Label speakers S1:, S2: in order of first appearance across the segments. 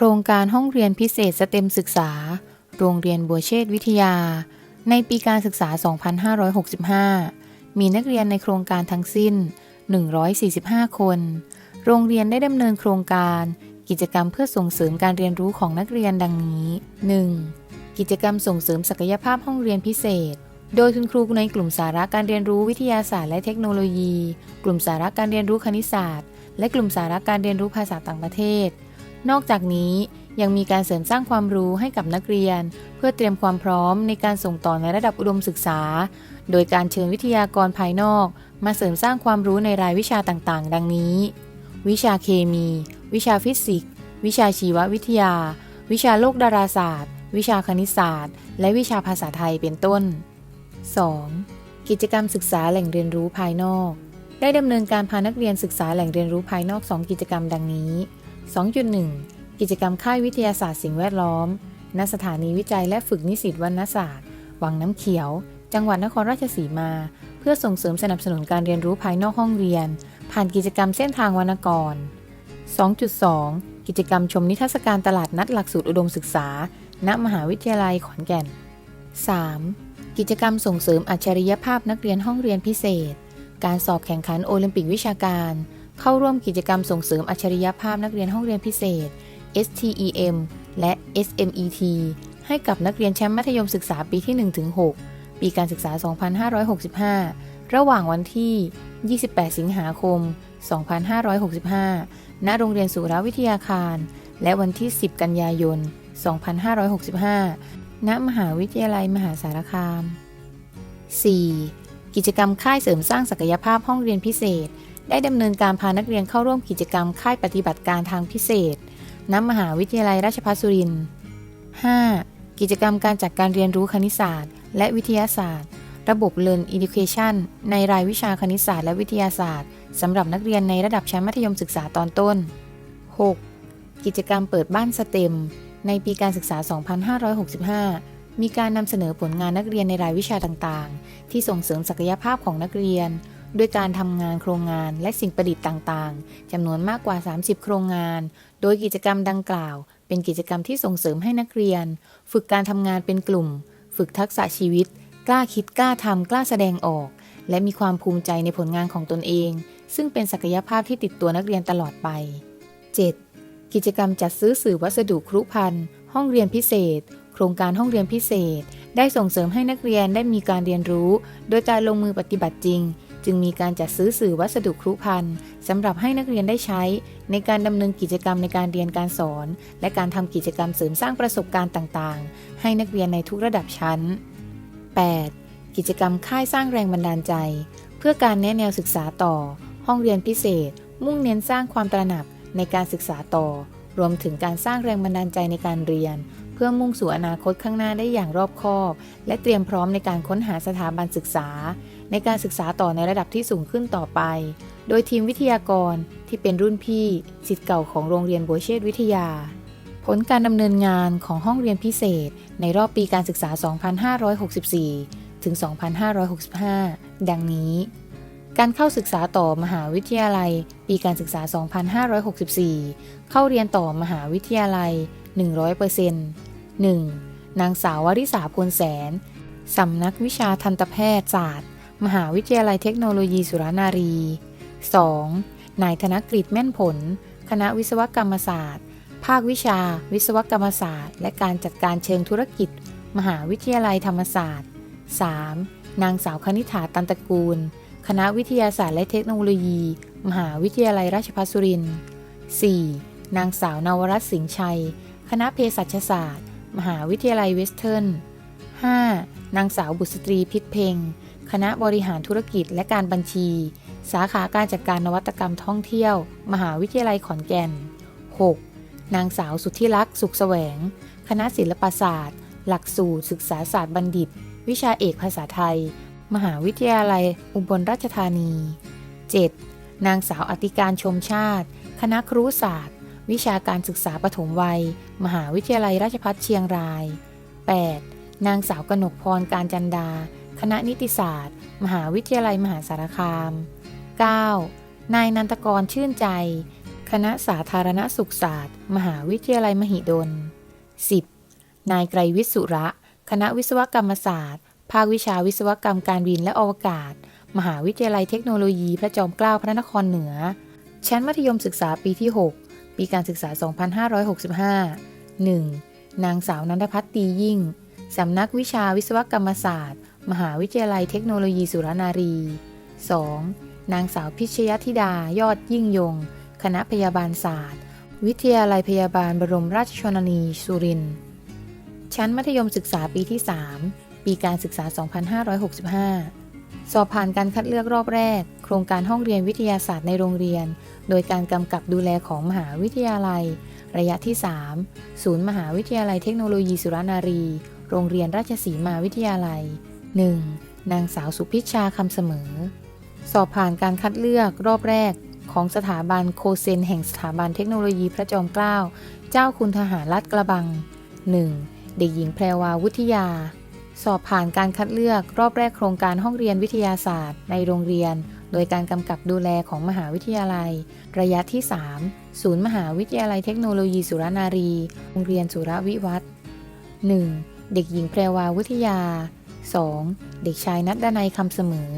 S1: โครงการห้องเรียนพิเศษสเต็มศึกษา โรงเรียนบัวเชษวิทยา ในปีการศึกษา 2565 มีนักเรียนในโครงการทั้งสิ้น 145 คน โรงเรียนได้ดำเนินโครงการ กิจกรรมเพื่อส่งเสริมการเรียนรู้ของนักเรียนดังนี้ 1. กิจกรรมส่งเสริมศักยภาพห้องเรียนพิเศษโดยคุณครูในกลุ่มสาระการเรียนรู้วิทยาศาสตร์และเทคโนโลยี กลุ่มสาระการเรียนรู้คณิตศาสตร์ และกลุ่มสาระการเรียนรู้ภาษาต่างประเทศ นอกจากนี้ยังมีการเสริมสร้างความรู้ให้กับนักเรียน เพื่อเตรียมความพร้อมในการส่งต่อในระดับอุดมศึกษา โดยการเชิญวิทยากรภายนอก มาเสริมสร้างความรู้ในรายวิชาต่างๆ ดังนี้ วิชาเคมี วิชาฟิสิกส์ วิชาชีววิทยา วิชาโลกดาราศาสตร์ วิชาคณิตศาสตร์ และวิชาภาษาไทยเป็นต้น 2. กิจกรรมศึกษาแหล่งเรียนรู้ภายนอก ได้ดำเนินการพานักเรียนศึกษาแหล่งเรียนรู้ภายนอก 2 กิจกรรมดังนี้ 2.1 กิจกรรมค่ายวิทยาศาสตร์สิ่งแวดล้อม ณ สถานีวิจัยและฝึกนิสิตวรรณศาสตร์ วังน้ำเขียว จังหวัดนครราชสีมา เพื่อส่งเสริมสนับสนุนการเรียนรู้ภายนอกห้องเรียน ผ่านกิจกรรมเส้นทางวรรณกร 2.2 กิจกรรมชมนิทรรศการตลาดนัดหลักสูตรอุดมศึกษา ณ มหาวิทยาลัยขอนแก่น 3. กิจกรรมส่งเสริมอัจฉริยภาพนักเรียนห้องเรียนพิเศษ การสอบแข่งขันโอลิมปิกวิชาการ เข้าร่วมกิจกรรมส่งเสริมอัจฉริยภาพนักเรียนห้องเรียนพิเศษ STEM และ SMET ให้กับนักเรียนแชมป์มัธยมศึกษาปีที่ 1-6 ปีการศึกษา 2565 ระหว่างวันที่ 28 สิงหาคม 2565 ณ โรงเรียนสุรวิทยาคาร และวันที่ 10 กันยายน 2565 ณ มหาวิทยาลัยมหาสารคาม 4. กิจกรรมค่ายเสริมสร้างศักยภาพห้องเรียนพิเศษ ได้ดำเนินการพานักเรียนเข้าร่วมกิจกรรมค่ายปฏิบัติการทางพิเศษ ณ มหาวิทยาลัยราชภัฏสุรินทร์ 5. กิจกรรมการจัดการเรียนรู้คณิตศาสตร์ และวิทยาศาสตร์ ระบบ Learn Education ในรายวิชาคณิตศาสตร์และวิทยาศาสตร์สำหรับนักเรียนในระดับชั้นมัธยมศึกษาตอนต้น 6. กิจกรรมเปิดบ้านสเต็ม ในปีการศึกษา 2565 มีการนำเสนอผลงานนักเรียนในรายวิชาต่างๆ ที่ส่งเสริมศักยภาพของนักเรียน ด้วยการทำงานโครงงานและสิ่งประดิษฐ์ต่างๆจำนวนมากกว่า 30 โครงงาน โดยกิจกรรมดังกล่าว เป็นกิจกรรมที่ส่งเสริมให้นักเรียน ฝึกการทำงานเป็นกลุ่ม ฝึกทักษะชีวิต กล้าคิดกล้าทำกล้าแสดงออก และมีความภูมิใจในผลงานของตนเอง ซึ่งเป็นศักยภาพที่ติดตัวนักเรียนตลอดไป 7. กิจกรรมจัดซื้อสื่อวัสดุครุภัณฑ์ห้องเรียนพิเศษ โครงการห้องเรียนพิเศษ ได้ส่งเสริมให้นักเรียนได้มีการเรียนรู้ โดยการลงมือปฏิบัติจริง จึงมีการจัดซื้อสื่อวัสดุครุภัณฑ์สำหรับให้นักเรียนได้ใช้ ในการดำเนินกิจกรรมในการเรียนการสอน และการทำกิจกรรมเสริมสร้างประสบการณ์ต่างๆ ให้นักเรียนในทุกระดับชั้น 8. กิจกรรมค่ายสร้างแรงบันดาลใจ เพื่อการแนะแนวศึกษาต่อ ห้องเรียนพิเศษ มุ่งเน้นสร้างความตระหนักในการศึกษาต่อ รวมถึงการสร้างแรงบันดาลใจในการเรียน พื่อมุ่งสู่อนาคตข้างหน้าได้อย่างรอบคอบ และเตรียมพร้อมในการค้นหาสถาบันศึกษา ในการศึกษาต่อในระดับที่สูงขึ้นต่อไป โดยทีมวิทยากรที่เป็นรุ่นพี่สิทธิ์เก่าของโรงเรียนโบเชตวิทยา ผลการดำเนินงานของห้องเรียนพิเศษ ในรอบปีการศึกษา 2564 ถึง 2565 ดังนี้ การเข้าศึกษาต่อมหาวิทยาลัย ปีการศึกษา 2564 เข้าเรียนต่อมหาวิทยาลัย 100% 1. นางสาววริษาพลแสน สำนักวิชาทันตแพทยศาสตร์ มหาวิทยาลัยเทคโนโลยีสุรนารี 2. นายธนกฤษแม่นผล คณะวิศวกรรมศาสตร์ ภาควิชา วิศวกรรมศาสตร์ และการจัดการเชิงธุรกิจ มหาวิทยาลัยธรรมศาสตร์ 3. นางสาวคณิ t าตันตะกูล คณะวิทยาศาสตร์และเทคโนโลยี มหาวิทยาลัยราชภัฏสุรินทร์ 4. นางสาวนวรัตน์สิงห์ชัย คณะเภสัชศาสตร์ มหาวิทยาลัยเวสเทิร์น 5. นางสาวบุษตรีพิษเพ็ง คณะบริหารธุรกิจและการบัญชี สาขาการจัดการนวัตกรรมท่องเที่ยว มหาวิทยาลัยขอนแก่น 6. นางสาวสุทธิลักษ์สุขแสวง คณะศิลปศาสตร์ หลักสูตรศึกษาศาสตร์บัณฑิต วิชาเอกภาษาไทย มหาวิทยาลัยอุบลราชธานี 7. นางสาวอติการชมชาติ คณะครุศาสตร์ วิชาการศึกษาปฐมวัย มหาวิทยาลัยราชภัฏเชียงราย 8. นางสาวกนกพรการจันดา คณะนิติศาสตร์ มหาวิทยาลัยมหาสารคาม 9. นายนันตกรชื่นใจ คณะสาธารณสุขศาสตร์ มหาวิทยาลัยมหิดล 10. นายไกรวิสุระ คณะวิศวกรรมศาสตร์ ภาควิชาวิศวกรรมการบินและอวกาศ มหาวิทยาลัยเทคโนโลยีพระจอมเกล้าพระนครเหนือ ชั้นมัธยมศึกษาปีที่ 6 ปีการศึกษา 2565 1. นางสาวนันทพัฒน์ตียิ่ง สำนักวิชาวิศวกรรมศาสตร์ มหาวิทยาลัยเทคโนโลยีสุรนารี 2. นางสาวพิชยธิดายอดยิ่งยง คณะพยาบาลศาสตร์ วิทยาลัยพยาบาลบรมราชชนนีสุรินทร์ชั้นมัธยมศึกษาปีที่ 3 ปีการศึกษา 2565 สอบผ่านการคัดเลือกรอบแรก โครงการห้องเรียนวิทยาศาสตร์ในโรงเรียน โดยการกำกับดูแลของมหาวิทยาลัย ระยะที่ 3 ศูนย์มหาวิทยาลัยเทคโนโลยีสุรนารี โรงเรียนราชสีมาวิทยาลัย 1. นางสาวสุพิชชาคำเสมอ สอบผ่านการคัดเลือกรอบแรก ของสถาบันโคเซนแห่งสถาบันเทคโนโลยีพระจอมเกล้า เจ้าคุณทหารลาดกระบัง 1. เด็กหญิงแพรวาวุฒิยา สอบผ่านการคัดเลือกรอบแรกโครงการห้องเรียนวิทยาศาสตร์ ในโรงเรียน โดยการกำกับดูแลของมหาวิทยาลัย ระยะที่ 3 ศูนย์มหาวิทยาลัยเทคโนโลยีสุรนารี โรงเรียนสุรวิวัฒน์ 1. เด็กหญิงแพรวาวุฒิยา 2. เด็กชายนัดดนัยคำเสมอ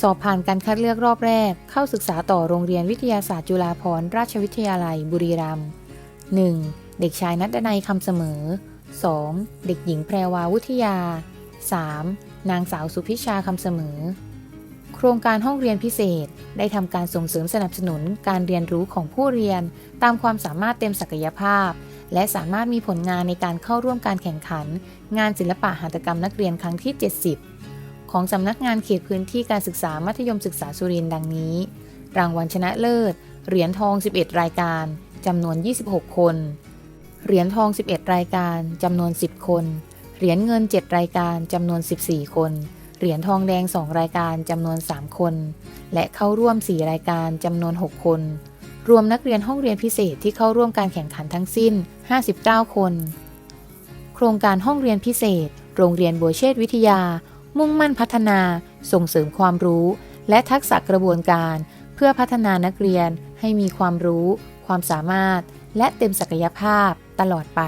S1: สอบผ่านการคัดเลือกรอบแรก เข้าศึกษาต่อโรงเรียนวิทยาศาสตร์จุฬาภรณราชวิทยาลัยบุรีรัมย์ 1. เด็กชายนัดดนัยคำเสมอ 2. เด็กหญิงแพรวาวุฒิยา 3. นางสาวสุพิชาคำเสมอ โครงการห้องเรียนพิเศษ ได้ทำการส่งเสริมสนับสนุนการเรียนรู้ของผู้เรียน ตามความสามารถเต็มศักยภาพ และสามารถมีผลงานในการเข้าร่วมการแข่งขัน งานศิลปะหัตถกรรมนักเรียนครั้งที่ 70 ของสำนักงานเขตพื้นที่การศึกษามัธยมศึกษาสุรินทร์ดังนี้ รางวัลชนะเลิศ เหรียญทอง 11 รายการจำนวน 26 คน เหรียญทอง 11 รายการจำนวน 10 คน เหรียญเงิน 7 รายการจำนวน 14 คน เหรียญทองแดง 2 รายการจำนวน 3 คน และเข้าร่วม 4 รายการจำนวน 6 คน รวมนักเรียนห้องเรียนพิเศษที่เข้าร่วมการแข่งขันทั้งสิ้น 59 คน โครงการห้องเรียนพิเศษ โรงเรียนบัวเชษวิทยา มุ่งมั่นพัฒนา ส่งเสริมความรู้ และทักษะกระบวนการ เพื่อพัฒนานักเรียนให้มีความรู้ ความสามารถ และเต็มศักยภาพตลอดไป